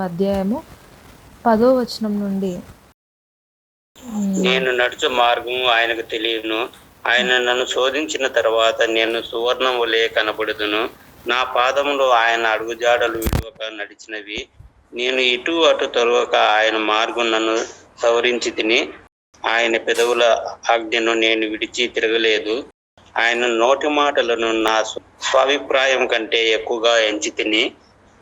అధ్యాయము పదో వచనం నుండి. నేను నడుచు మార్గం ఆయనకు తెలియను. ఆయన నన్ను శోధించిన తర్వాత నేను సువర్ణం వలె కనబడుదును. నా పాదములో ఆయన అడుగుజాడలు విడువక నడిచినవి. నేను ఇటు అటు తొలగక ఆయన మార్గం నన్ను సవరించి తిని ఆయన పెదవుల ఆజ్ఞను నేను విడిచి తిరగలేదు. ఆయన నోటి మాటలను నా స్వాభిప్రాయం కంటే ఎక్కువగా ఎంచి తిని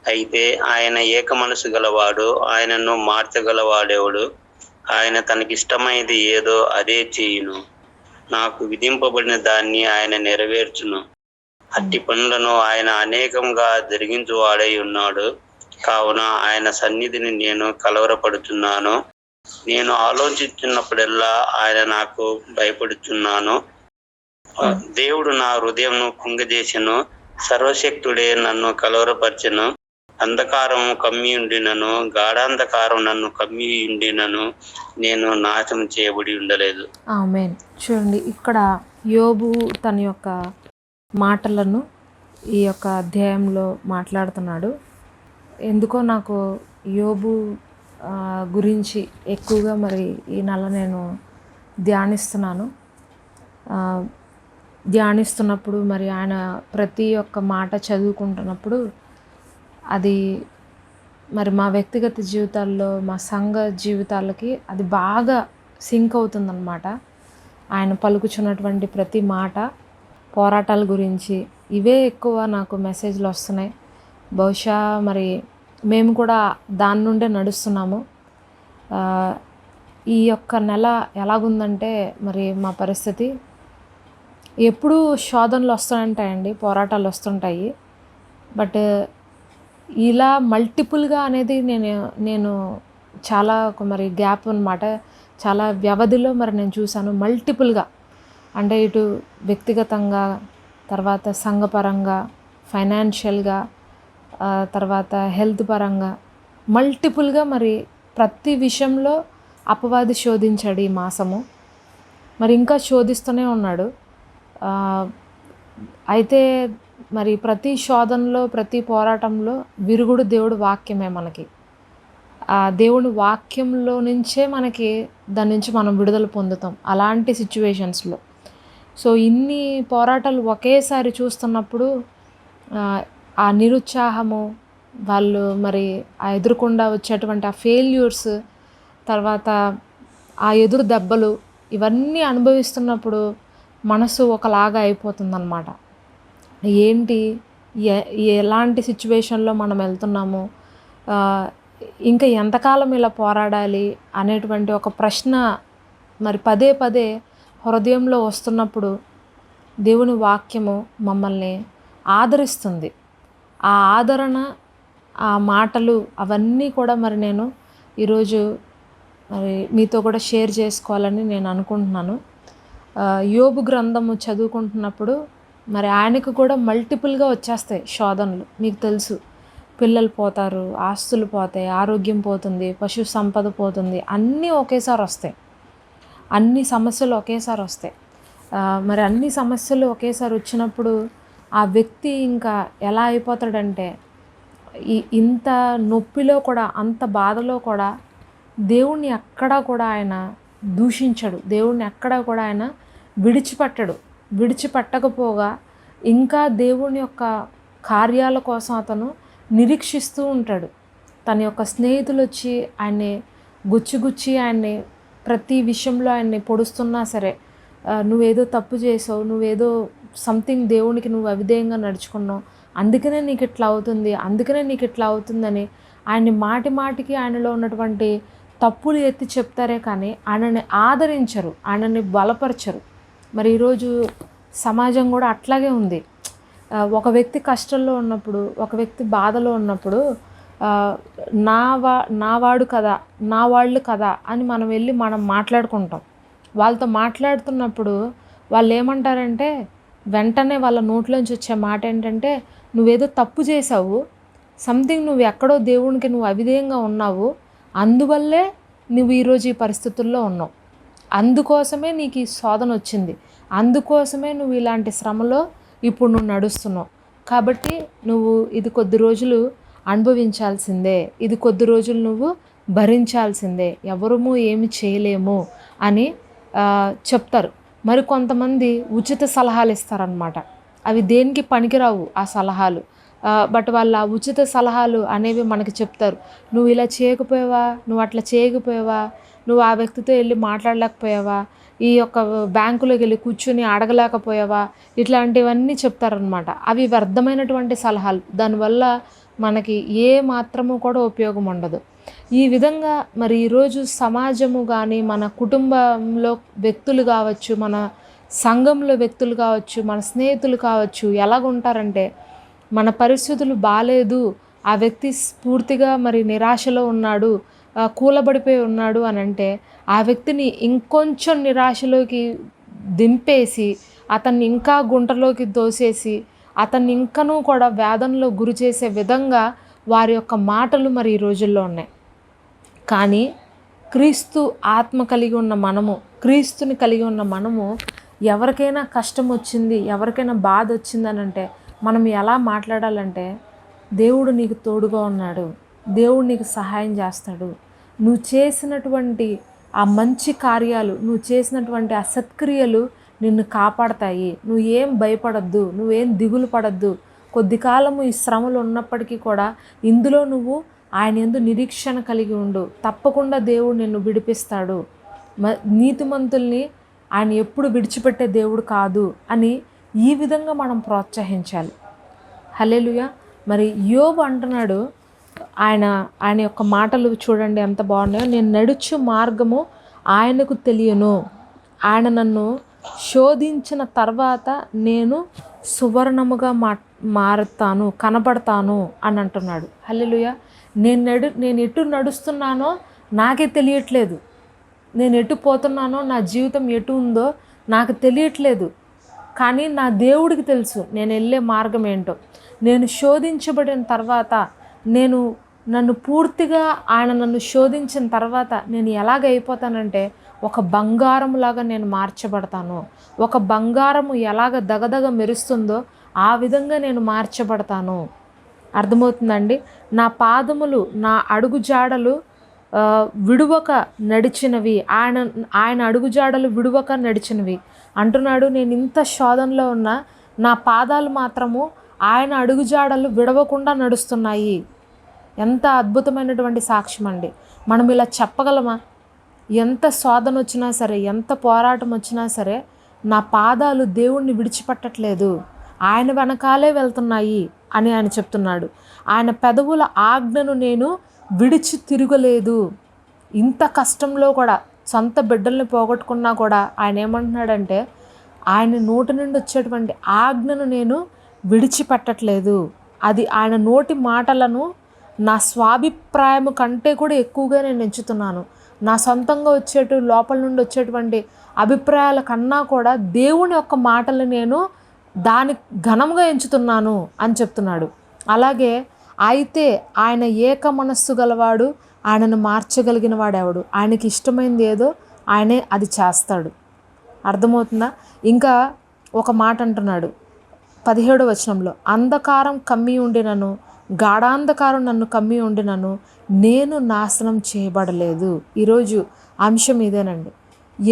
అయితే ఆయన ఏక మనసు గలవాడు ఆయనను మార్చగలవాడేవుడు? ఆయన తనకిష్టమైనది ఏదో అదే చేయును. నాకు విధింపబడిన దాన్ని ఆయన నెరవేర్చును. అట్టి పనులను ఆయన అనేకంగా జరిగించువాడై ఉన్నాడు. కావున ఆయన సన్నిధిని నేను కలవరపడుతున్నాను నేను ఆలోచిస్తున్నప్పుడల్లా ఆయన నాకు భయపడుచున్నాను. దేవుడు నా హృదయంను కుంగజేసెను. సర్వశక్తుడే నన్ను కలవరపరచెను. అంధకారం కమ్మి ఉండినను గాఢాంధకారం నన్ను కమ్మి ఉండినను నేను నాశనం చేయబడి ఉండలేదు. ఆమెన్. చూడండి ఇక్కడ యోబు తన యొక్క మాటలను ఈ యొక్క అధ్యాయంలో మాట్లాడుతున్నాడు. ఎందుకో నాకు యోబు గురించి ఎక్కువగా మరి ఈ నెల నేను ధ్యానిస్తున్నాను. ధ్యానిస్తున్నప్పుడు మరి ఆయన ప్రతి ఒక్క మాట చదువుకుంటున్నప్పుడు అది మరి మా వ్యక్తిగత జీవితాల్లో మా సంఘ జీవితాలకి అది బాగా సింక్ అవుతుందన్నమాట. ఆయన పలుకుచున్నటువంటి ప్రతి మాట పోరాటాల గురించి ఇవే ఎక్కువ నాకు మెసేజ్లు వస్తున్నాయి. బహుశా మరి మేము కూడా దాని నుండే నడుస్తున్నాము. ఈ యొక్క నెల ఎలాగుందంటే మరి మా పరిస్థితి ఎప్పుడూ శోధనలు వస్తుంటాయండి పోరాటాలు వస్తుంటాయి. బట్ ఇలా మల్టిపుల్గా అనేది నేను నేను చాలా ఒక మరి గ్యాప్ అనమాట చాలా వ్యవధిలో మరి నేను చూశాను మల్టిపుల్గా అంటే ఇటు వ్యక్తిగతంగా తర్వాత సంఘపరంగా ఫైనాన్షియల్గా తర్వాత హెల్త్ పరంగా మల్టిపుల్గా మరి ప్రతి విషయంలో అపవాది శోధించాడు ఈ మాసము. మరి ఇంకా శోధిస్తూనే ఉన్నాడు. అయితే మరి ప్రతి శోధనలో ప్రతి పోరాటంలో విరుగుడు దేవుడు వాక్యమే మనకి. ఆ దేవుని వాక్యంలో నుంచే మనకి దాని నుంచి మనం విడుదల పొందుతాం అలాంటి సిచ్యువేషన్స్లో. సో ఇన్ని పోరాటాలు ఒకేసారి చూస్తున్నప్పుడు ఆ, నిరుత్సాహము వాళ్ళు మరి ఆ ఎదురుకుండా వచ్చేటువంటి ఆ ఫెయిల్యూర్స్ తర్వాత ఆ ఎదురు దెబ్బలు ఇవన్నీ అనుభవిస్తున్నప్పుడు మనసు ఒకలాగా అయిపోతుందన్నమాట. ఏంటి? ఎ ఎలాంటి సిచ్యువేషన్లో మనం వెళ్తున్నాము? ఇంకా ఎంతకాలం ఇలా పోరాడాలి అనేటువంటి ఒక ప్రశ్న మరి పదే పదే హృదయంలో వస్తున్నప్పుడు దేవుని వాక్యము మమ్మల్ని ఆదరిస్తుంది. ఆ ఆదరణ ఆ మాటలు అవన్నీ కూడా మరి నేను ఈరోజు మరి మీతో కూడా షేర్ చేసుకోవాలని నేను అనుకుంటున్నాను. యోబు గ్రంథము చదువుకుంటున్నప్పుడు మరి ఆయనకు కూడా మల్టిపుల్గా వచ్చేస్తాయి శోధనలు. మీకు తెలుసు. పిల్లలు పోతారు ఆస్తులు పోతాయి ఆరోగ్యం పోతుంది పశు సంపద పోతుంది. అన్నీ ఒకేసారి వస్తాయి. అన్ని సమస్యలు ఒకేసారి వస్తాయి. మరి అన్ని సమస్యలు ఒకేసారి వచ్చినప్పుడు ఆ వ్యక్తి ఇంకా ఎలా అయిపోతాడంటే ఈ ఇంత నొప్పిలో కూడా అంత బాధలో కూడా దేవుణ్ణి ఎక్కడా కూడా ఆయన దూషించడు. దేవుణ్ణి ఎక్కడా కూడా ఆయన విడిచిపెట్టడు. విడిచిపెట్టకపోగా ఇంకా దేవుని యొక్క కార్యాల కోసం అతను నిరీక్షిస్తూ ఉంటాడు. తన యొక్క స్నేహితులు వచ్చి ఆయన్ని గుచ్చిగుచ్చి ఆయన్ని ప్రతి విషయంలో ఆయన్ని పొడుస్తున్నా సరే నువ్వేదో తప్పు చేసావు నువ్వేదో సంథింగ్ దేవునికి నువ్వు అవిధేయంగా నడుచుకున్నావు అందుకనే నీకు ఇట్లా అవుతుంది అందుకనే నీకు ఇట్లా అవుతుందని ఆయన్ని మాటి మాటికి ఆయనలో ఉన్నటువంటి తప్పులు ఎత్తి చెప్తారే కానీ ఆయనని ఆదరించరు ఆయనని బలపరచరు. మరి ఈరోజు సమాజం కూడా అట్లాగే ఉంది. ఒక వ్యక్తి కష్టంలో ఉన్నప్పుడు ఒక వ్యక్తి బాధలో ఉన్నప్పుడు నా వా నా వాడు కదా నా వాళ్ళు కదా అని మనం వెళ్ళి మనం మాట్లాడుకుంటాం. వాళ్ళతో మాట్లాడుతున్నప్పుడు వాళ్ళు ఏమంటారంటే వెంటనే వాళ్ళ నోట్లోంచి వచ్చే మాట ఏంటంటే నువ్వేదో తప్పు చేసావు సంథింగ్ నువ్వు ఎక్కడో దేవునికి నువ్వు అవిధేయంగా ఉన్నావు అందువల్లే నువ్వు ఈరోజు ఈ పరిస్థితుల్లో ఉన్నావు. అందుకోసమే నీకు ఈ శోధన వచ్చింది. అందుకోసమే నువ్వు ఇలాంటి శ్రమలో ఇప్పుడు నువ్వు నడుస్తున్నావు. కాబట్టి నువ్వు ఇది కొద్ది రోజులు అనుభవించాల్సిందే. ఇది కొద్ది రోజులు నువ్వు భరించాల్సిందే. ఎవరము ఏమి చేయలేము అని చెప్తారు. మరి కొంతమంది ఉచిత సలహాలు ఇస్తారనమాట అవి దేనికి పనికిరావు ఆ సలహాలు? బట్ వాళ్ళ ఉచిత సలహాలు అనేవి మనకి చెప్తారు. నువ్వు ఇలా చేయకపోయావా? నువ్వు అట్లా చేయకపోయావా? నువ్వు ఆ వ్యక్తితో వెళ్ళి మాట్లాడలేకపోయావా? ఈ యొక్క బ్యాంకులోకి వెళ్ళి కూర్చుని అడగలేకపోయావా? ఇట్లాంటివన్నీ చెప్తారనమాట అవి వ్యర్థమైనటువంటి సలహాలు. దానివల్ల మనకి ఏ మాత్రము కూడా ఉపయోగం ఉండదు. ఈ విధంగా మరి ఈరోజు సమాజము కానీ మన కుటుంబంలో వ్యక్తులు కావచ్చు మన సంఘంలో వ్యక్తులు కావచ్చు మన స్నేహితులు కావచ్చు ఎలాగుంటారంటే మన పరిస్థితులు బాగాలేదు ఆ వ్యక్తి పూర్తిగా మరి నిరాశలో ఉన్నాడు కూలబడిపోయి ఉన్నాడు అని అంటే ఆ వ్యక్తిని ఇంకొంచెం నిరాశలోకి దింపేసి అతన్ని ఇంకా గుంటలోకి దోసేసి అతన్ని ఇంకనూ కూడా వేదనలో గురి చేసే విధంగా వారి యొక్క మాటలు మరి ఈ రోజుల్లో ఉన్నాయి. కానీ క్రీస్తు ఆత్మ కలిగి ఉన్న మనము క్రీస్తుని కలిగి ఉన్న మనము ఎవరికైనా కష్టం వచ్చింది ఎవరికైనా బాధ వచ్చిందనంటే మనం ఎలా మాట్లాడాలంటే దేవుడు నీకు తోడుగా ఉన్నాడు. దేవుడు నీకు సహాయం చేస్తాడు. నువ్వు చేసినటువంటి ఆ మంచి కార్యాలు నువ్వు చేసినటువంటి ఆ సత్క్రియలు నిన్ను కాపాడతాయి. నువ్వు ఏం భయపడద్దు నువ్వేం దిగులు పడద్దు. కొద్ది కాలము ఈ శ్రమలు ఉన్నప్పటికీ కూడా ఇందులో నువ్వు ఆయన ఎందు నిరీక్షణ కలిగి ఉండు. తప్పకుండా దేవుడు నిన్ను విడిపిస్తాడు. మ నీతిమంతుల్ని ఆయన ఎప్పుడు విడిచిపెట్టే దేవుడు కాదు అని ఈ విధంగా మనం ప్రోత్సహించాలి. హల్లెలూయా. మరి యోబు అంటున్నాడు ఆయన ఆయన యొక్క మాటలు చూడండి ఎంత బాగున్నాయో. నేను నడుచు మార్గము ఆయనకు తెలియను. ఆయన నన్ను శోధించిన తర్వాత నేను సువర్ణముగా మా మారుతాను కనబడతాను అని అంటున్నాడు. హల్లెలుయ. నేను నడు నేను ఎటు నడుస్తున్నానో నాకే తెలియట్లేదు. నేను ఎటు పోతున్నానో నా జీవితం ఎటు ఉందో నాకు తెలియట్లేదు. కానీ నా దేవుడికి తెలుసు నేను వెళ్ళే మార్గం ఏంటో. నేను శోధించబడిన తర్వాత నేను నన్ను పూర్తిగా ఆయన నన్ను శోధించిన తర్వాత నేను ఎలాగ అయిపోతానంటే ఒక బంగారంలాగా నేను మార్చబడతాను. ఒక బంగారము ఎలాగ దగదగ మెరుస్తుందో ఆ విధంగా నేను మార్చబడతాను. అర్థమవుతుందండి? నా పాదములు నా అడుగు జాడలు విడువక నడిచినవి. ఆయన ఆయన అడుగుజాడలు విడువక నడిచినవి. అంటున్నాడు నేను ఇంత శోధనలో ఉన్నా నా పాదాలు మాత్రము ఆయన అడుగుజాడలు విడవకుండా నడుస్తున్నాయి. ఎంత అద్భుతమైనటువంటి సాక్ష్యం అండి మనం ఇలా చెప్పగలమా? ఎంత శోధన వచ్చినా సరే ఎంత పోరాటం వచ్చినా సరే నా పాదాలు దేవుణ్ణి విడిచిపెట్టట్లేదు. ఆయన వెనకాలే వెళ్తున్నాయి అని ఆయన చెప్తున్నాడు. ఆయన పెదవుల ఆజ్ఞను నేను విడిచి తిరగలేదు. ఇంత కష్టంలో కూడా సొంత బిడ్డల్ని పోగొట్టుకున్నా కూడా ఆయన ఏమంటున్నాడంటే ఆయన నోటి నుండి వచ్చేటువంటి ఆజ్ఞను నేను విడిచిపెట్టట్లేదు. అది ఆయన నోటి మాటలను నా స్వాభిప్రాయము కంటే కూడా ఎక్కువగా నేను ఎంచుతున్నాను నా సొంతంగా వచ్చేటు లోపల నుండి వచ్చేటువంటి అభిప్రాయాల కన్నా కూడా దేవుని యొక్క మాటలు నేను దాని ఘనంగా ఎంచుతున్నాను అని చెప్తున్నాడు. అలాగే అయితే ఆయన ఏక మనస్సు గలవాడు ఆయనను మార్చగలిగిన వాడెవడు? ఆయనకి ఇష్టమైంది ఏదో ఆయనే అది చేస్తాడు. అర్థమవుతుందా? ఇంకా ఒక మాట అంటున్నాడు. పదిహేడో వచనంలో అంధకారం కమ్మి ఉండినను గాఢాంధకారం నన్ను కమ్మి ఉండినను నేను నాశనం చేయబడలేదు. ఈరోజు అంశం ఇదేనండి.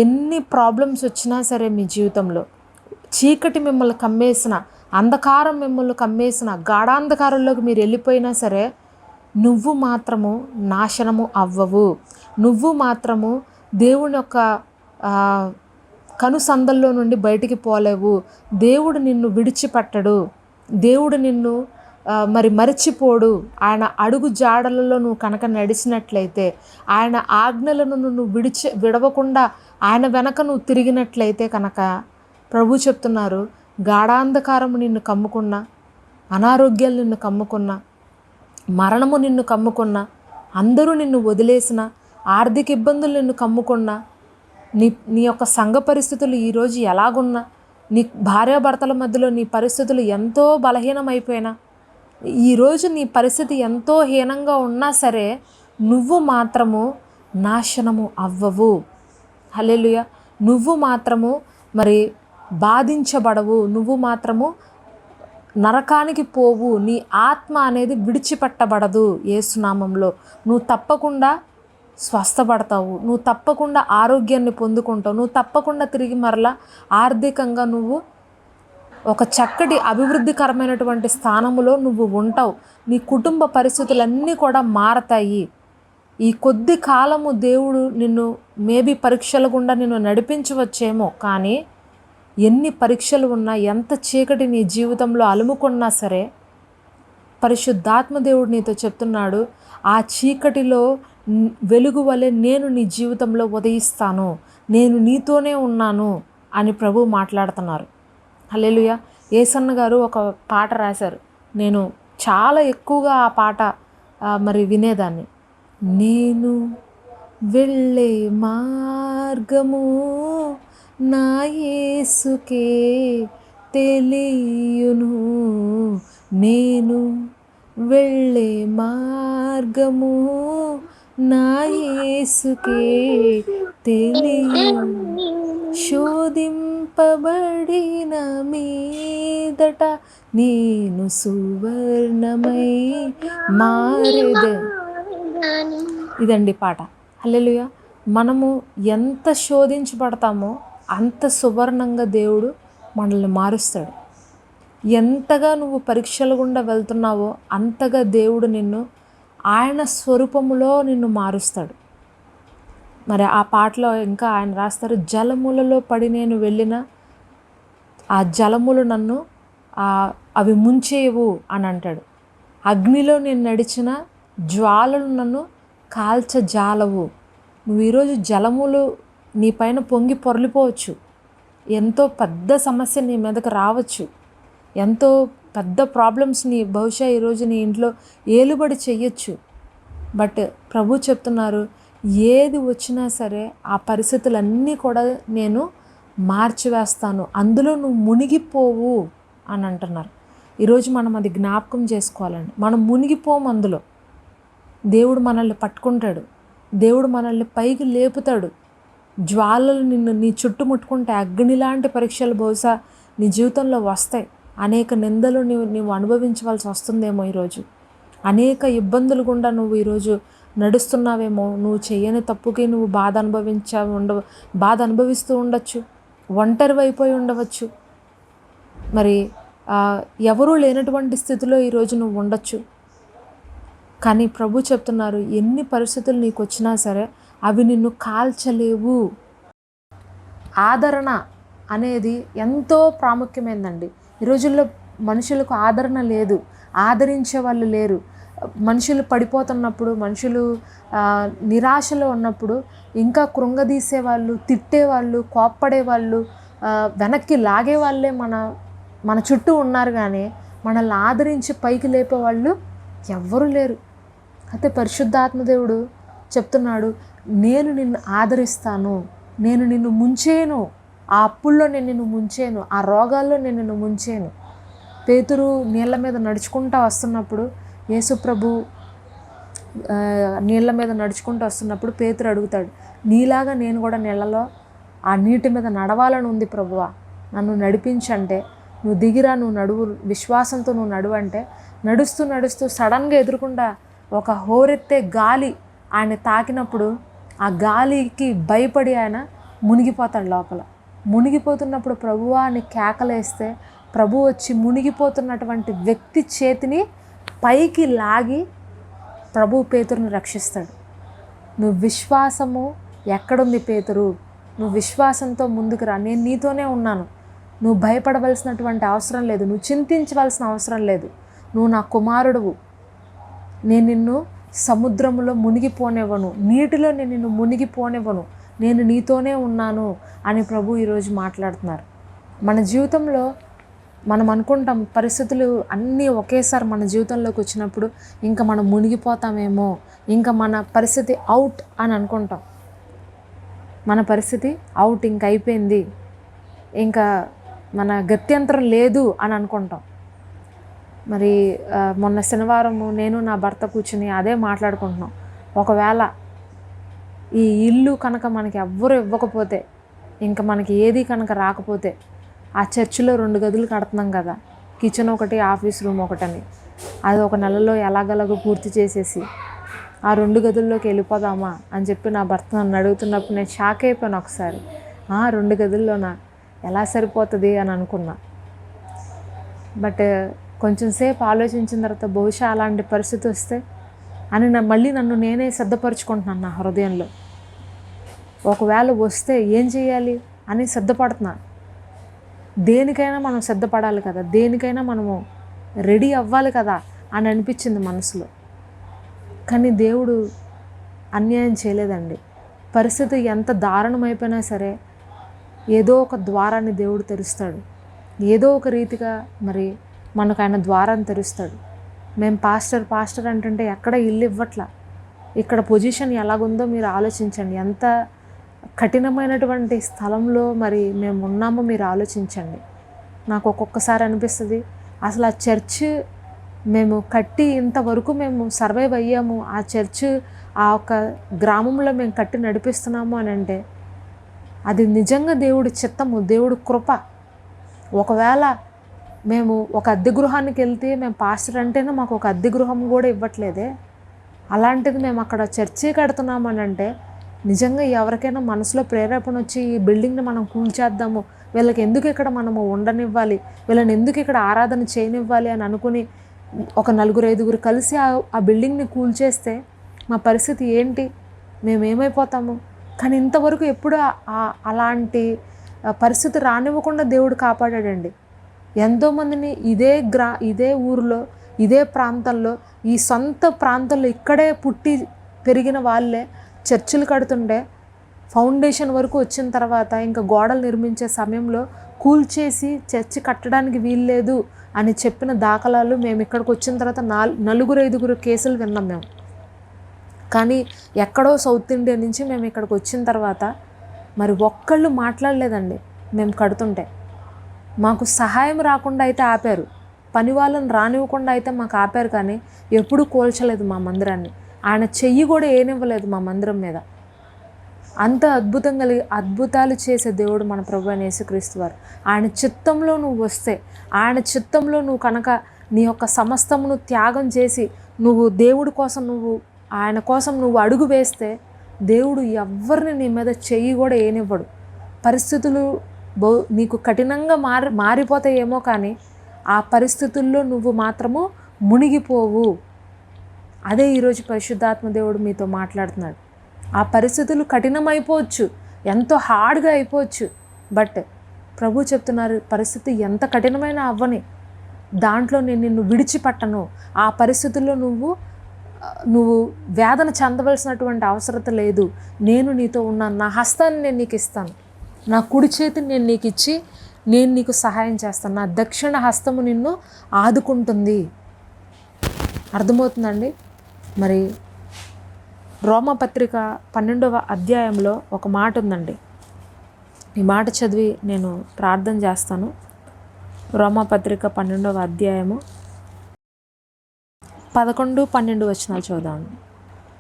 ఎన్ని ప్రాబ్లమ్స్ వచ్చినా సరే మీ జీవితంలో చీకటి మిమ్మల్ని కమ్మేసిన అంధకారం మిమ్మల్ని కమ్మేసిన గాఢాంధకారంలోకి మీరు వెళ్ళిపోయినా సరే నువ్వు మాత్రము నాశనము అవ్వవు. నువ్వు మాత్రము దేవుని యొక్క కనుసందల్లో నుండి బయటికి పోలేవు. దేవుడు నిన్ను విడిచిపెట్టడు. దేవుడు నిన్ను మరి మరిచిపోడు. ఆయన అడుగు జాడలలో నువ్వు కనుక నడిచినట్లయితే ఆయన ఆజ్ఞలను నువ్వు విడిచి విడవకుండా ఆయన వెనక నువ్వు తిరిగినట్లయితే కనుక ప్రభు చెప్తున్నారు గాఢాంధకారము నిన్ను కమ్ముకున్నా అనారోగ్యాలు నిన్ను కమ్ముకున్నా మరణము నిన్ను కమ్ముకున్నా అందరూ నిన్ను వదిలేసిన ఆర్థిక ఇబ్బందులు నిన్ను కమ్ముకున్నా నీ నీ యొక్క సంఘ పరిస్థితులు ఈరోజు ఎలాగున్నా నీ భార్యాభర్తల మధ్యలో నీ పరిస్థితులు ఎంతో బలహీనమైపోయినా ఈరోజు నీ పరిస్థితి ఎంతో హీనంగా ఉన్నా సరే నువ్వు మాత్రము నాశనము అవ్వవు. హలేలుయ నువ్వు మాత్రము మరి బాధించబడవు. నువ్వు మాత్రము నరకానికి పోవు. నీ ఆత్మ అనేది విడిచిపెట్టబడదు ఏసునామంలో నువ్వు తప్పకుండా స్వస్థపడతావు. నువ్వు తప్పకుండా ఆరోగ్యాన్ని పొందుకుంటావు. నువ్వు తప్పకుండా తిరిగి మరలా ఆర్థికంగా నువ్వు ఒక చక్కటి అభివృద్ధికరమైనటువంటి స్థానములో నువ్వు ఉంటావు. నీ కుటుంబ పరిస్థితులన్నీ కూడా మారతాయి. ఈ కొద్ది కాలము దేవుడు నిన్ను మేబీ పరీక్షల గుండా నిన్ను నడిపించవచ్చేమో కానీ ఎన్ని పరీక్షలు ఉన్నా ఎంత చీకటి నీ జీవితంలో అలుముకున్నా సరే పరిశుద్ధాత్మ దేవుడు నీతో చెప్తున్నాడు ఆ చీకటిలో వెలుగు వలె నేను నీ జీవితంలో ఉదయిస్తాను నేను నీతోనే ఉన్నాను అని ప్రభు మాట్లాడుతున్నారు. హల్లెలూయ. ఏసన్న గారు ఒక పాట రాశారు. నేను చాలా ఎక్కువగా ఆ పాట మరి వినేదాన్ని. నేను వెళ్ళే మార్గము నా యేసుకే తెలియను. నేను వెళ్ళే మార్గము నా యేసుకే తెలియను. శోధింపబడిన మీదట నేను సువర్ణమై మారేదే. ఇదండి పాట. హల్లెలూయ. మనము ఎంత శోధించబడతామో అంత సువర్ణంగా దేవుడు మనల్ని మారుస్తాడు. ఎంతగా నువ్వు పరీక్షల గుండా వెళ్తున్నావో అంతగా దేవుడు నిన్ను ఆయన స్వరూపములో నిన్ను మారుస్తాడు. మరి ఆ పాటలో ఇంకా ఆయన రాస్తారు జలములలో పడి నేను వెళ్ళిన ఆ జలములు నన్ను అవి ముంచేయవు అని అంటాడు. అగ్నిలో నేను నడిచిన జ్వాలలు నన్ను కాల్చజాలవు. నువ్వు ఈరోజు జలములు నీ పైన పొంగి పొరలిపోవచ్చు. ఎంతో పెద్ద సమస్య నీ మీదకు రావచ్చు. ఎంతో పెద్ద ప్రాబ్లమ్స్ నీ బహుశా ఈరోజు నీ ఇంట్లో ఏలుబడి చెయ్యొచ్చు. బట్ ప్రభు చెప్తున్నారు ఏది వచ్చినా సరే ఆ పరిస్థితులన్నీ కూడా నేను మార్చివేస్తాను. అందులో నువ్వు మునిగిపోవు అని అంటున్నారు. ఈరోజు మనం అది జ్ఞాపకం చేసుకోవాలండి. మనం మునిగిపోము అందులో. దేవుడు మనల్ని పట్టుకుంటాడు. దేవుడు మనల్ని పైకి లేపుతాడు. జ్వాలలు నిన్ను నీ చుట్టుముట్టుకుంటే అగ్ని లాంటి పరీక్షలు బహుశా నీ జీవితంలో వస్తాయి. అనేక నిందలు నీవు నువ్వు అనుభవించవలసి వస్తుందేమో ఈరోజు. అనేక ఇబ్బందులు గుండా నువ్వు ఈరోజు నడుస్తున్నావేమో నువ్వు చేయని తప్పుకి నువ్వు బాధ అనుభవించా ఉండ బాధ అనుభవిస్తూ ఉండొచ్చు. ఒంటరి అయిపోయి ఉండవచ్చు. మరి ఎవరూ లేనటువంటి స్థితిలో ఈరోజు నువ్వు ఉండొచ్చు. కానీ ప్రభు చెప్తున్నారు ఎన్ని పరిస్థితులు నీకు వచ్చినా సరే అవి నిన్ను కాల్చలేవు. ఆదరణ అనేది ఎంతో ప్రాముఖ్యమైందండి. ఈ రోజుల్లో మనుషులకు ఆదరణ లేదు. ఆదరించే వాళ్ళు లేరు. మనుషులు పడిపోతున్నప్పుడు మనుషులు నిరాశలో ఉన్నప్పుడు ఇంకా కృంగదీసే వాళ్ళు తిట్టేవాళ్ళు కోప్పడేవాళ్ళు వెనక్కి లాగే వాళ్ళే మన మన చుట్టూ ఉన్నారు కానీ మనల్ని ఆదరించి పైకి లేపే వాళ్ళు ఎవ్వరూ లేరు. అయితే పరిశుద్ధాత్మదేవుడు చెప్తున్నాడు నేను నిన్ను ఆదరిస్తాను నేను నిన్ను ముంచేను ఆ అప్పుల్లో నేను నిన్ను ముంచేను ఆ రోగాల్లో నేను నిన్ను ముంచేను. పేతురు నీళ్ళ మీద నడుచుకుంటా వస్తున్నప్పుడు యేసుప్రభు నీళ్ళ మీద నడుచుకుంటూ వస్తున్నప్పుడు పేతురు అడుగుతాడు నీలాగా నేను కూడా నీళ్ళలో ఆ నీటి మీద నడవాలని ఉంది ప్రభువా. నన్ను నడిపించంటే నువ్వు దిగిరా నువ్వు నడువు విశ్వాసంతో నువ్వు నడువు అంటే నడుస్తూ నడుస్తూ సడన్గా ఎదురుకుండా ఒక హోరెత్తే గాలి ఆయన తాకినప్పుడు ఆ గాలికి భయపడి ఆయన మునిగిపోతాడు లోపల. మునిగిపోతున్నప్పుడు ప్రభువా అని కేకలేస్తే ప్రభు వచ్చి మునిగిపోతున్నటువంటి వ్యక్తి చేతిని పైకి లాగి ప్రభు పేతురుని రక్షిస్తాడు. నువ్వు విశ్వాసము ఎక్కడుంది పేతురు? నువ్వు విశ్వాసంతో ముందుకు రా. నేను నీతోనే ఉన్నాను. నువ్వు భయపడవలసినటువంటి అవసరం లేదు. నువ్వు చింతించవలసిన అవసరం లేదు. నువ్వు నా కుమారుడువు. నేను నిన్ను సముద్రంలో మునిగిపోనివ్వను. నీటిలో నేను నిన్ను మునిగిపోనివ్వను. నేను నీతోనే ఉన్నాను అని ప్రభు ఈరోజు మాట్లాడుతున్నారు. మన జీవితంలో మనం అనుకుంటాం పరిస్థితులు అన్నీ ఒకేసారి మన జీవితంలోకి వచ్చినప్పుడు ఇంకా మనం మునిగిపోతామేమో ఇంకా మన పరిస్థితి అవుట్ అని అనుకుంటాం. మన పరిస్థితి అవుట్ ఇంక అయిపోయింది. ఇంకా మన గత్యంతరం లేదు అని అనుకుంటాం. మరి మొన్న శనివారము నేను నా భర్త కూర్చుని అదే మాట్లాడుకుంటున్నాం. ఒకవేళ ఈ ఇల్లు కనుక మనకి ఎవ్వరు ఇవ్వకపోతే ఇంకా మనకి ఏది కనుక రాకపోతే ఆ చర్చిలో రెండు గదులు కడుతున్నాం కదా. కిచెన్ ఒకటి ఆఫీస్ రూమ్ ఒకటని. అది ఒక నెలలో ఎలాగలాగో పూర్తి చేసేసి ఆ రెండు గదుల్లోకి వెళ్ళిపోదామా అని చెప్పి నా భర్త నన్ను అడుగుతున్నప్పుడు నేను షాక్ అయిపోయాను ఒకసారి. "ఆ, రెండు గదుల్లోనా? ఎలా సరిపోతుంది అని అనుకున్నా. బట్ కొంచెం సేపు ఆలోచించిన తర్వాత బహుశా అలాంటి పరిస్థితి వస్తే అని నా మళ్ళీ నన్ను నేనే సిద్ధపరచుకుంటున్నాను నా హృదయంలో. ఒకవేళ వస్తే ఏం చేయాలి అని సిద్ధపడుతున్నాను దేనికైనా మనం సిద్ధపడాలి కదా దేనికైనా మనము రెడీ అవ్వాలి కదా అని అనిపించింది మనసులో. కానీ దేవుడు అన్యాయం చేయలేదండి. పరిస్థితి ఎంత దారుణమైపోయినా సరే ఏదో ఒక ద్వారాన్ని దేవుడు తెరుస్తాడు. ఏదో ఒక రీతిగా మరి మనకు ఆయన ద్వారాన్ని తెరుస్తాడు. మేము పాస్టర్ పాస్టర్ అంటుంటే ఎక్కడ ఇల్లు ఇవ్వట్లా? ఇక్కడ పొజిషన్ ఎలాగుందో మీరు ఆలోచించండి. ఎంత కఠినమైనటువంటి స్థలంలో మరి మేము ఉన్నామో మీరు ఆలోచించండి. నాకు ఒక్కొక్కసారి అనిపిస్తుంది అసలు ఆ చర్చ్ మేము కట్టి ఇంతవరకు మేము సర్వైవ్ అయ్యాము ఆ చర్చ్ ఆ ఒక గ్రామంలో మేము కట్టి నడిపిస్తున్నాము అని అంటే అది నిజంగా దేవుడి చిత్తము దేవుడి కృప. ఒకవేళ మేము ఒక అద్దె గృహానికి వెళ్తే మేము పాస్టర్ అంటేనే మాకు ఒక అద్దె గృహం కూడా ఇవ్వట్లేదే. అలాంటిది మేము అక్కడ చర్చి కడుతున్నామని అంటే నిజంగా ఎవరికైనా మనసులో ప్రేరేపణ వచ్చి ఈ బిల్డింగ్ని మనం కూల్చేద్దాము. వీళ్ళకి ఎందుకు ఇక్కడ మనము ఉండనివ్వాలి? వీళ్ళని ఎందుకు ఇక్కడ ఆరాధన చేయనివ్వాలి అని అనుకుని ఒక నలుగురు ఐదుగురు కలిసి ఆ ఆ బిల్డింగ్ని కూల్చేస్తే మా పరిస్థితి ఏంటి? మేము ఏమైపోతాము కానీ ఇంతవరకు ఎప్పుడు అలాంటి పరిస్థితి రానివ్వకుండా దేవుడు కాపాడాడండి. ఎంతోమందిని ఇదే గ్రా ఇదే ఊరిలో ఇదే ప్రాంతంలో ఈ సొంత ప్రాంతంలో ఇక్కడే పుట్టి పెరిగిన వాళ్ళే చర్చిలు కడుతుండే. ఫౌండేషన్ వరకు వచ్చిన తర్వాత ఇంకా గోడలు నిర్మించే సమయంలో కూల్చేసి చర్చి కట్టడానికి వీల్లేదు అని చెప్పిన దాఖలాలు మేము ఇక్కడికి వచ్చిన తర్వాత నాలు నలుగురు ఐదుగురు కేసులు విన్నాం మేము. కానీ ఎక్కడో సౌత్ ఇండియా నుంచి మేము ఇక్కడికి వచ్చిన తర్వాత మరి ఒక్కళ్ళు మాట్లాడలేదండి మేము కడుతుంటే. మాకు సహాయం రాకుండా అయితే ఆపారు. పని వాళ్ళని రానివ్వకుండా అయితే మాకు ఆపారు కానీ ఎప్పుడూ కోల్చలేదు మా మందిరాన్ని. ఆయన చెయ్యి కూడా ఏనివ్వలేదు మా మందిరం మీద. అంత అద్భుతం కలిగి అద్భుతాలు చేసే దేవుడు మన ప్రభు అని యేసుక్రీస్తు వారు. ఆయన చిత్తంలో నువ్వు వస్తే ఆయన చిత్తంలో నువ్వు కనుక నీ యొక్క సమస్తమును త్యాగం చేసి నువ్వు దేవుడి కోసం నువ్వు ఆయన కోసం నువ్వు అడుగు వేస్తే దేవుడు ఎవరిని నీ మీద చెయ్యి కూడా ఏనివ్వడు. పరిస్థితులు బహు నీకు కఠినంగా మారి మారిపోతాయేమో కానీ ఆ పరిస్థితుల్లో నువ్వు మాత్రము మునిగిపోవు. అదే ఈరోజు పరిశుద్ధాత్మ దేవుడు మీతో మాట్లాడుతున్నాడు. ఆ పరిస్థితులు కఠినమైపోవచ్చు ఎంతో హార్డ్గా అయిపోవచ్చు బట్ ప్రభు చెప్తున్నారు పరిస్థితి ఎంత కఠినమైన అవ్వని. దాంట్లో నేను నిన్ను విడిచిపట్టను. ఆ పరిస్థితుల్లో నువ్వు నువ్వు వేదన చెందవలసినటువంటి అవసరత లేదు. నేను నీతో ఉన్నాను నా హస్తాన్ని నేను నీకు ఇస్తాను. నా కుడి చేతిని నేను నీకు ఇచ్చి నేను నీకు సహాయం చేస్తాను. నా దక్షిణ హస్తము నిన్ను ఆదుకుంటుంది. అర్థమవుతుందండి? మరి రోమపత్రిక పన్నెండవ అధ్యాయంలో ఒక మాట ఉందండి. ఈ మాట చదివి నేను ప్రార్థన చేస్తాను. రోమపత్రిక పన్నెండవ అధ్యాయము పదకొండు పన్నెండు వచనాలు చూద్దామండి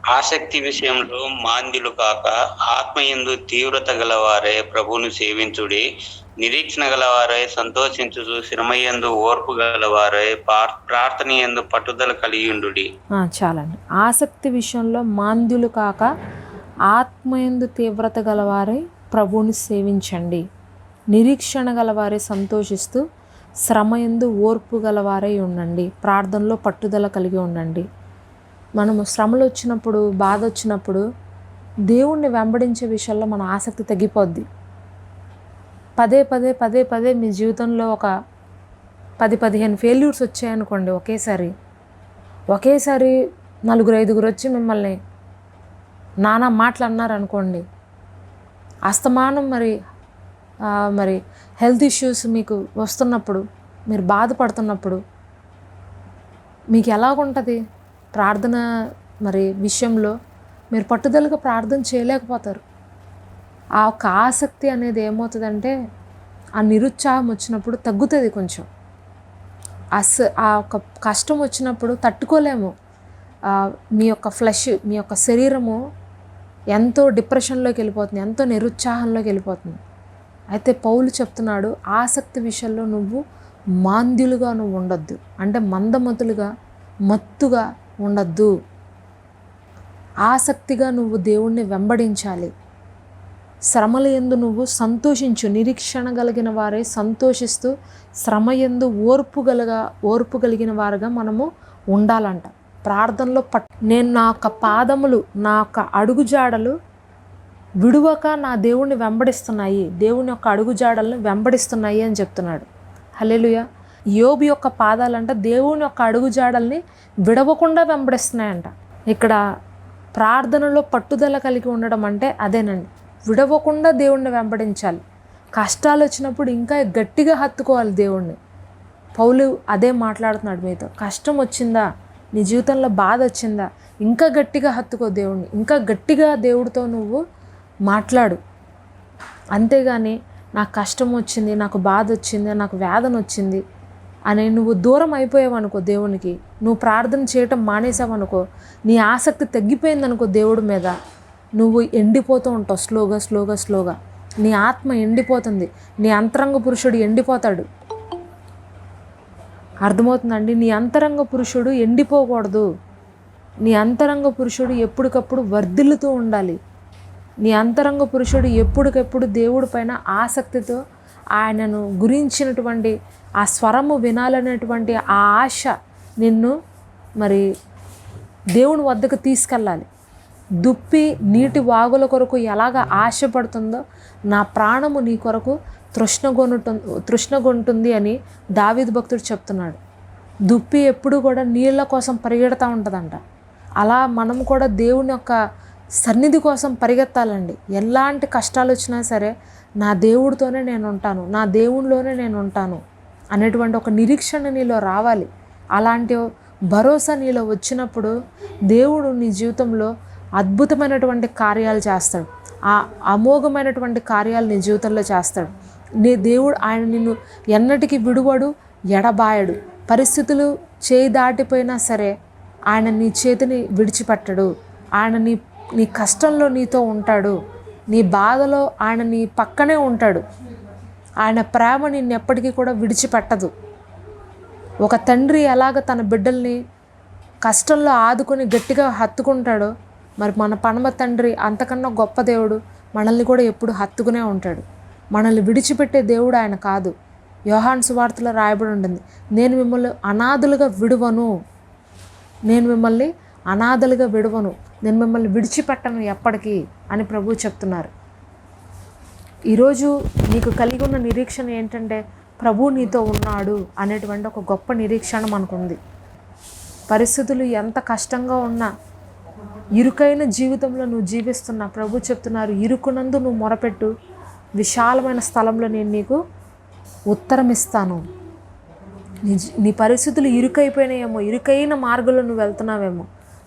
ఆసక్తి విషయంలో మాంద్యులు కాక ఆత్మయందు తీవ్రత గలవారే ప్రభువును సేవించుడి నిరీక్షణ గలవారై సంతోషించుచు శ్రమయందు ఓర్పు గలవారై ప్రార్థన ఎందు పట్టుదల కలిగిండు చాలండి. ఆసక్తి విషయంలో మాంద్యులు కాక ఆత్మయందు తీవ్రత గలవారై ప్రభువుని సేవించండి. నిరీక్షణ గలవారే సంతోషిస్తూ శ్రమయందు ఓర్పు గలవారై ఉండండి. ప్రార్థనలో పట్టుదల కలిగి ఉండండి. మనము శ్రమలు వచ్చినప్పుడు బాధ వచ్చినప్పుడు దేవుణ్ణి వెంబడించే విషయంలో మన ఆసక్తి తగ్గిపోద్ది. పదే పదే పదే పదే మీ జీవితంలో ఒక పది పదిహేను ఫెయిల్యూర్స్ వచ్చాయనుకోండి ఒకేసారి. ఒకేసారి నలుగురు ఐదుగురు వచ్చి మిమ్మల్ని నానా మాటలు అన్నారనుకోండి అస్తమానం మరి మరి హెల్త్ ఇష్యూస్ మీకు వస్తున్నప్పుడు మీరు బాధపడుతున్నప్పుడు మీకు ఎలాగుంటుంది? ప్రార్థన మరి విషయంలో మీరు పట్టుదలగా ప్రార్థన చేయలేకపోతారు. ఆ ఒక ఆసక్తి అనేది ఏమవుతుందంటే ఆ నిరుత్సాహం వచ్చినప్పుడు తగ్గుతుంది కొంచెం. అస్ ఆ ఒక కష్టం వచ్చినప్పుడు తట్టుకోలేము. మీ యొక్క ఫ్లెష్ మీ యొక్క శరీరము ఎంతో డిప్రెషన్లోకి వెళ్ళిపోతుంది ఎంతో నిరుత్సాహంలోకి వెళ్ళిపోతుంది. అయితే పౌలు చెప్తున్నాడు ఆసక్తి విషయంలో నువ్వు మాంద్యులుగా నువ్వు ఉండొద్దు. అంటే మందమతులుగా మత్తుగా ఉండద్దు. ఆసక్తిగా నువ్వు దేవుణ్ణి వెంబడించాలి. శ్రమల ఎందు నువ్వు సంతోషించు. నిరీక్షణ కలిగిన వారే సంతోషిస్తూ శ్రమ ఎందు ఓర్పు గలగ ఓర్పు కలిగిన వారుగా మనము ఉండాలంట. ప్రార్థనలో పట్ నేను నా యొక్క పాదములు నా యొక్క అడుగుజాడలు విడువక నా దేవుణ్ణి వెంబడిస్తున్నాయి. దేవుని యొక్క అడుగుజాడలను వెంబడిస్తున్నాయి అని చెప్తున్నాడు. హలేలుయా యోబు యొక్క పాదాలంట దేవుని యొక్క అడుగుజాడల్ని విడవకుండా వెంబడిస్తున్నాయంట. ఇక్కడ ప్రార్థనలో పట్టుదల కలిగి ఉండడం అంటే అదేనండి. విడవకుండా దేవుణ్ణి వెంబడించాలి. కష్టాలు వచ్చినప్పుడు ఇంకా గట్టిగా హత్తుకోవాలి దేవుణ్ణి. పౌలు అదే మాట్లాడుతున్నాడు మీతో. కష్టం వచ్చిందా? నీ జీవితంలో బాధ వచ్చిందా? ఇంకా గట్టిగా హత్తుకో దేవుణ్ణి. ఇంకా గట్టిగా దేవుడితో నువ్వు మాట్లాడు. అంతేగాని నాకు కష్టం వచ్చింది నాకు బాధ వచ్చింది నాకు వేదన వచ్చింది అని నువ్వు దూరం అయిపోయావు అనుకో దేవునికి నువ్వు ప్రార్థన చేయటం మానేసావనుకో నీ ఆసక్తి తగ్గిపోయిందనుకో దేవుడి మీద నువ్వు ఎండిపోతూ ఉంటావు స్లోగా స్లోగా స్లోగా. నీ ఆత్మ ఎండిపోతుంది నీ అంతరంగ పురుషుడు ఎండిపోతాడు. అర్థమవుతుందండి? నీ అంతరంగ పురుషుడు ఎండిపోకూడదు. నీ అంతరంగ పురుషుడు ఎప్పటికప్పుడు వర్ధిల్లుతూ ఉండాలి. నీ అంతరంగ పురుషుడు ఎప్పటికెప్పుడు దేవుడి పైన ఆసక్తితో ఆయనను గురించినటువంటి ఆ స్వరము వినాలనేటువంటి ఆ ఆశ నిన్ను మరి దేవుని వద్దకు తీసుకెళ్ళాలి. దుప్పి నీటి వాగుల కొరకు ఎలాగ ఆశపడుతుందో నా ప్రాణము నీ కొరకు తృష్ణగొనుటు తృష్ణగొంటుంది అని దావిద్ భక్తుడు చెప్తున్నాడు. దుప్పి ఎప్పుడు కూడా నీళ్ళ కోసం పరిగెడతా ఉంటుందంట. అలా మనం కూడా దేవుని యొక్క సన్నిధి కోసం పరిగెత్తాలండి. ఎలాంటి కష్టాలు వచ్చినా సరే నా దేవుడితోనే నేను ఉంటాను నా దేవునిలోనే నేను ఉంటాను. అనేటువంటి ఒక నిరీక్షణ నీలో రావాలి. అలాంటి భరోసా నీలో వచ్చినప్పుడు దేవుడు నీ జీవితంలో అద్భుతమైనటువంటి కార్యాలు చేస్తాడు. ఆ అమోఘమైనటువంటి కార్యాలు నీ జీవితంలో చేస్తాడు. నీ దేవుడు ఆయన నిన్ను ఎన్నటికీ విడువడు ఎడబాయడు. పరిస్థితులు చేయి దాటిపోయినా సరే ఆయన నీ చేతిని విడిచిపెట్టడు. ఆయన నీ నీ కష్టంలో నీతో ఉంటాడు. నీ బాధలో ఆయన నీ పక్కనే ఉంటాడు. ఆయన ప్రేమ నిన్ను ఎప్పటికీ కూడా విడిచిపెట్టదు. ఒక తండ్రి ఎలాగ తన బిడ్డల్ని కష్టంలో ఆదుకొని గట్టిగా హత్తుకుంటాడో మరి మన పనమ తండ్రి అంతకన్నా గొప్ప దేవుడు మనల్ని కూడా ఎప్పుడు హత్తుకునే ఉంటాడు. మనల్ని విడిచిపెట్టే దేవుడు ఆయన కాదు. యోహాన్ సువార్తలో రాయబడి ఉంటుంది నేను మిమ్మల్ని అనాథులుగా విడువను. నేను మిమ్మల్ని అనాథలుగా విడవను. నేను మిమ్మల్ని విడిచిపెట్టను ఎప్పటికీ అని ప్రభువు చెప్తున్నారు. ఈరోజు నీకు కలిగి ఉన్న నిరీక్షణ ఏంటంటే ప్రభు నీతో ఉన్నాడు అనేటువంటి ఒక గొప్ప నిరీక్షణ మనకుంది. పరిస్థితులు ఎంత కష్టంగా ఉన్నా ఇరుకైన జీవితంలో నువ్వు జీవిస్తున్నా ప్రభు చెప్తున్నారు ఇరుకునందు నువ్వు మొరపెట్టు విశాలమైన స్థలంలో నేను నీకు ఉత్తరం ఇస్తాను నీ నీ పరిస్థితులు ఇరుకైపోయినాయేమో ఇరుకైన మార్గంలో నువ్వు వెళ్తున్నావేమో.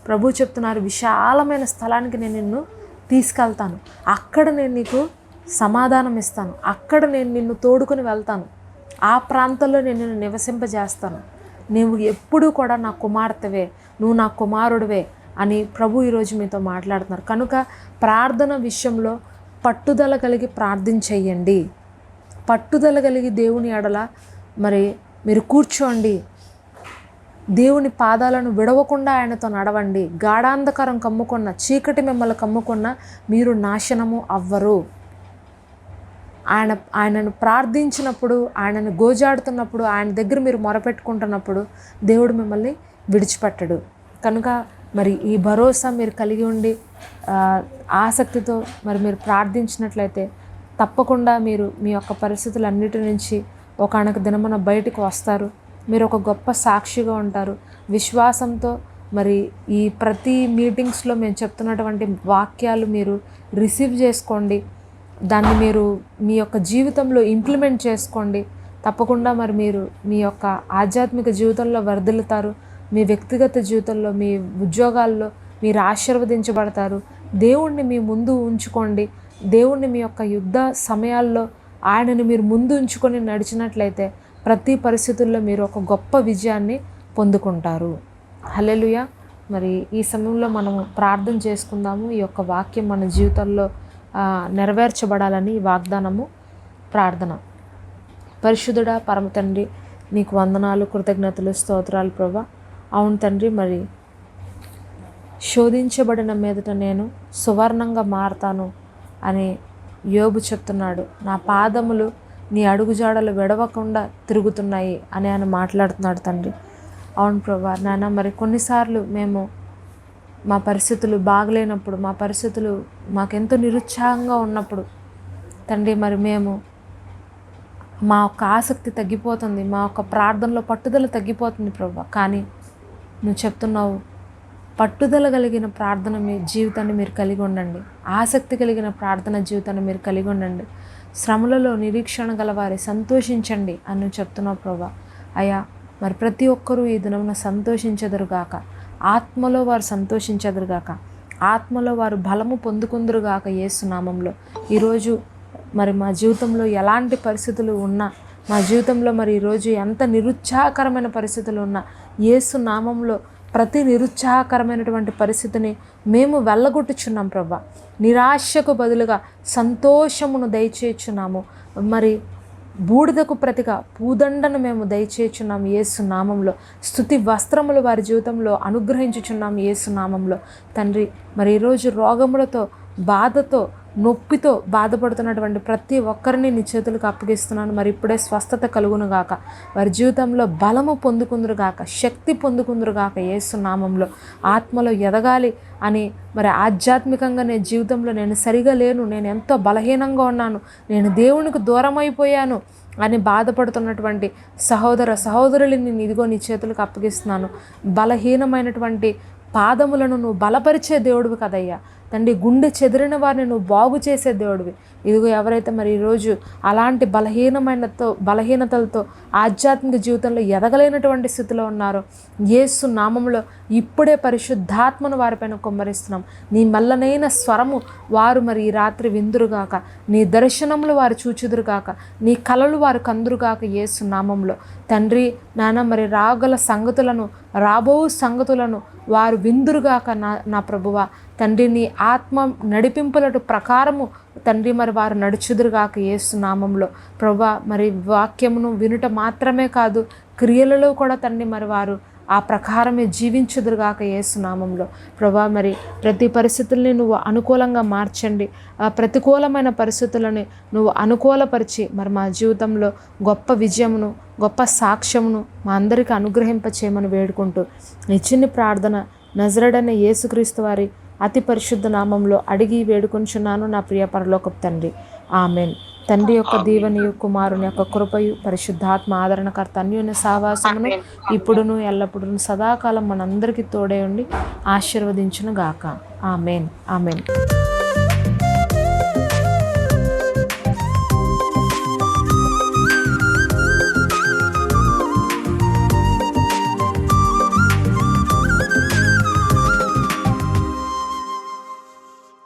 ప్రభు చెప్తున్నారు విశాలమైన స్థలానికి నేను నిన్ను తీసుకెళ్తాను. అక్కడ నేను నీకు సమాధానం ఇస్తాను అక్కడ నేను నిన్ను తోడుకొని వెళ్తాను. ఆ ప్రాంతంలో నేను నిన్ను నివసింపజేస్తాను. నువ్వు ఎప్పుడూ కూడా నా కుమార్తెవే నువ్వు నా కుమారుడివే అని ప్రభు ఈరోజు మీతో మాట్లాడుతున్నారు. కనుక ప్రార్థన విషయంలో పట్టుదల కలిగి ప్రార్థన చెయ్యండి పట్టుదల కలిగి దేవుని ఎడల మరి మీరు కూర్చోండి. దేవుని పాదాలను విడవకుండా ఆయనతో నడవండి. గాఢాంధకారం కమ్ముకున్న చీకటి మిమ్మల్ని కమ్ముకున్న మీరు నాశనము అవ్వరు. ఆయన ఆయనను ప్రార్థించినప్పుడు ఆయనను గోజాడుతున్నప్పుడు ఆయన దగ్గర మీరు మొరపెట్టుకుంటున్నప్పుడు దేవుడు మిమ్మల్ని విడిచిపెట్టడు. కనుక మరి ఈ భరోసా మీరు కలిగి ఉండి ఆసక్తితో మరి మీరు ప్రార్థించినట్లయితే తప్పకుండా మీరు మీ యొక్క పరిస్థితులన్నిటి నుంచి ఒకనొక దినమున బయటకు వస్తారు. మీరు ఒక గొప్ప సాక్షిగా ఉంటారు. విశ్వాసంతో మరి ఈ ప్రతి మీటింగ్స్లో మేము చెప్తున్నటువంటి వాక్యాలు మీరు రిసీవ్ చేసుకోండి. దాన్ని మీరు మీ యొక్క జీవితంలో ఇంప్లిమెంట్ చేసుకోండి. తప్పకుండా మరి మీరు మీ యొక్క ఆధ్యాత్మిక జీవితంలో వర్ధిల్లుతారు. మీ వ్యక్తిగత జీవితంలో మీ ఉద్యోగాల్లో మీరు ఆశీర్వదించబడతారు. దేవుణ్ణి మీ ముందు ఉంచుకోండి. దేవుణ్ణి మీ యొక్క యుద్ధ సమయాల్లో ఆయనను మీరు ముందు ఉంచుకొని నడిచినట్లయితే ప్రతి పరిస్థితుల్లో మీరు ఒక గొప్ప విజయాన్ని పొందుకుంటారు. హలెలుయ మరి ఈ సమయంలో మనము ప్రార్థన చేసుకుందాము. ఈ యొక్క వాక్యం మన జీవితంలో నెరవేర్చబడాలని వాగ్దానము ప్రార్థన. పరిశుద్ధుడా పరమ తండ్రి నీకు వందనాలు కృతజ్ఞతలు స్తోత్రాలు ప్రభా. అవును తండ్రి మరి శోధించబడిన మీదట నేను సువర్ణంగా మారతాను అని యోబు చెప్తున్నాడు. నా పాదములు నీ అడుగుజాడలు విడవకుండా తిరుగుతున్నాయి అని ఆయన మాట్లాడుతున్నాడు తండ్రి. అవును ప్రభా నాన్న మరి కొన్నిసార్లు మేము మా పరిస్థితులు బాగలేనప్పుడు మా పరిస్థితులు మాకెంతో నిరుత్సాహంగా ఉన్నప్పుడు తండ్రి మరి మేము మా యొక్క ఆసక్తి తగ్గిపోతుంది మా యొక్క ప్రార్థనలో పట్టుదల తగ్గిపోతుంది ప్రభా. కానీ నువ్వు చెప్తున్నావు పట్టుదల కలిగిన ప్రార్థన మీ జీవితాన్ని మీరు కలిగి ఉండండి. ఆసక్తి కలిగిన ప్రార్థన జీవితాన్ని మీరు కలిగి ఉండండి. శ్రమలలో నిరీక్షణ గలవారి సంతోషించండి అని నువ్వు చెప్తున్నావు ప్రభా. అయ్యా మరి ప్రతి ఒక్కరూ ఈ దినమున సంతోషించదురుగాక. ఆత్మలో వారు సంతోషించదురుగాక. ఆత్మలో వారు బలము పొందుకుందురుగాక ఏసునామంలో ఈరోజు మరి మా జీవితంలో ఎలాంటి పరిస్థితులు ఉన్నా మా జీవితంలో మరి ఈరోజు ఎంత నిరుత్సాహకరమైన పరిస్థితులు ఉన్నా యేసు నామంలో ప్రతి నిరుత్సాహకరమైనటువంటి పరిస్థితిని మేము వెళ్ళగొట్టుచున్నాం ప్రభా. నిరాశకు బదులుగా సంతోషమును దయచేయుచున్నాము. మరి బూడిదకు ప్రతిగా పూదండను మేము దయచేచున్నాం యేసు నామంలో. స్థుతి వస్త్రములు వారి జీవితంలో అనుగ్రహించుచున్నాం యేసు నామంలో. తండ్రి మరి ఈరోజు రోగములతో బాధతో నొప్పితో బాధపడుతున్నటువంటి ప్రతి ఒక్కరిని నీ చేతులకు అప్పగిస్తున్నాను. మరి ఇప్పుడే స్వస్థత కలుగును గాక. వారి జీవితంలో బలము పొందుకుందురుగాక శక్తి పొందుకుందురుగాక గాక నామంలో. ఆత్మలో ఎదగాలి అని మరి ఆధ్యాత్మికంగా నేను జీవితంలో నేను సరిగా లేను. నేను ఎంతో బలహీనంగా ఉన్నాను. నేను దేవునికి దూరం అయిపోయాను అని బాధపడుతున్నటువంటి సహోదర సహోదరులని నేను ఇదిగో నీ చేతులకు అప్పగిస్తున్నాను. బలహీనమైనటువంటి పాదములను నువ్వు బలపరిచే దేవుడివి కదయ్యా. తండ్రి గుండె చెదిరిన వారిని నువ్వు బాగు చేసే దేవుడివి. ఇదిగో ఎవరైతే మరి ఈరోజు అలాంటి బలహీనమైనతో బలహీనతలతో ఆధ్యాత్మిక జీవితంలో ఎదగలేనటువంటి స్థితిలో ఉన్నారో యేసు నామంలో ఇప్పుడే పరిశుద్ధాత్మను వారిపైన కుమ్మరిస్తున్నాం. నీ మల్లనైన స్వరము వారు మరి ఈ రాత్రి విందురుగాక. నీ దర్శనములు వారు చూచుదురుగాక. నీ కలలు వారు కందురుగాక యేసు నామంలో తండ్రి నాన్న మరి రాగల సంగతులను రాబో సంగతులను వారు విందురుగాక నా నా ప్రభువ. తండ్రిని ఆత్మ నడిపింపులటు ప్రకారము తండ్రి మరి వారు నడుచుదురుగాక ఏసునామంలో ప్రభా మరి వాక్యమును వినుట మాత్రమే కాదు క్రియలలో కూడా తండ్రి మరి వారు ఆ ప్రకారమే జీవించుదురుగాక యేసు నామంలో ప్రభా మరి ప్రతి పరిస్థితుల్ని నువ్వు అనుకూలంగా మార్చండి. ఆ ప్రతికూలమైన పరిస్థితులని నువ్వు అనుకూలపరిచి మరి మా జీవితంలో గొప్ప విజయమును గొప్ప సాక్ష్యమును మా అందరికీ అనుగ్రహింపచేయమని వేడుకుంటూ నిచ్చిన ప్రార్థన నజరడనే యేసుక్రీస్తు వారి అతి పరిశుద్ధ నామంలో అడిగి వేడుకొంచున్నాను నా ప్రియ పరలోకపు తండ్రి. ఆమెన్. తండ్రి యొక్క దీవెనియు కుమారుని యొక్క కృపయు పరిశుద్ధాత్మ ఆదరణకర్త అన్యోన్య సావాసమును ఇప్పుడును ఎల్లప్పుడూ సదాకాలం మనందరికీ తోడే ఉండి ఆశీర్వదించును గాక ఆమెన్. ఆమెన్.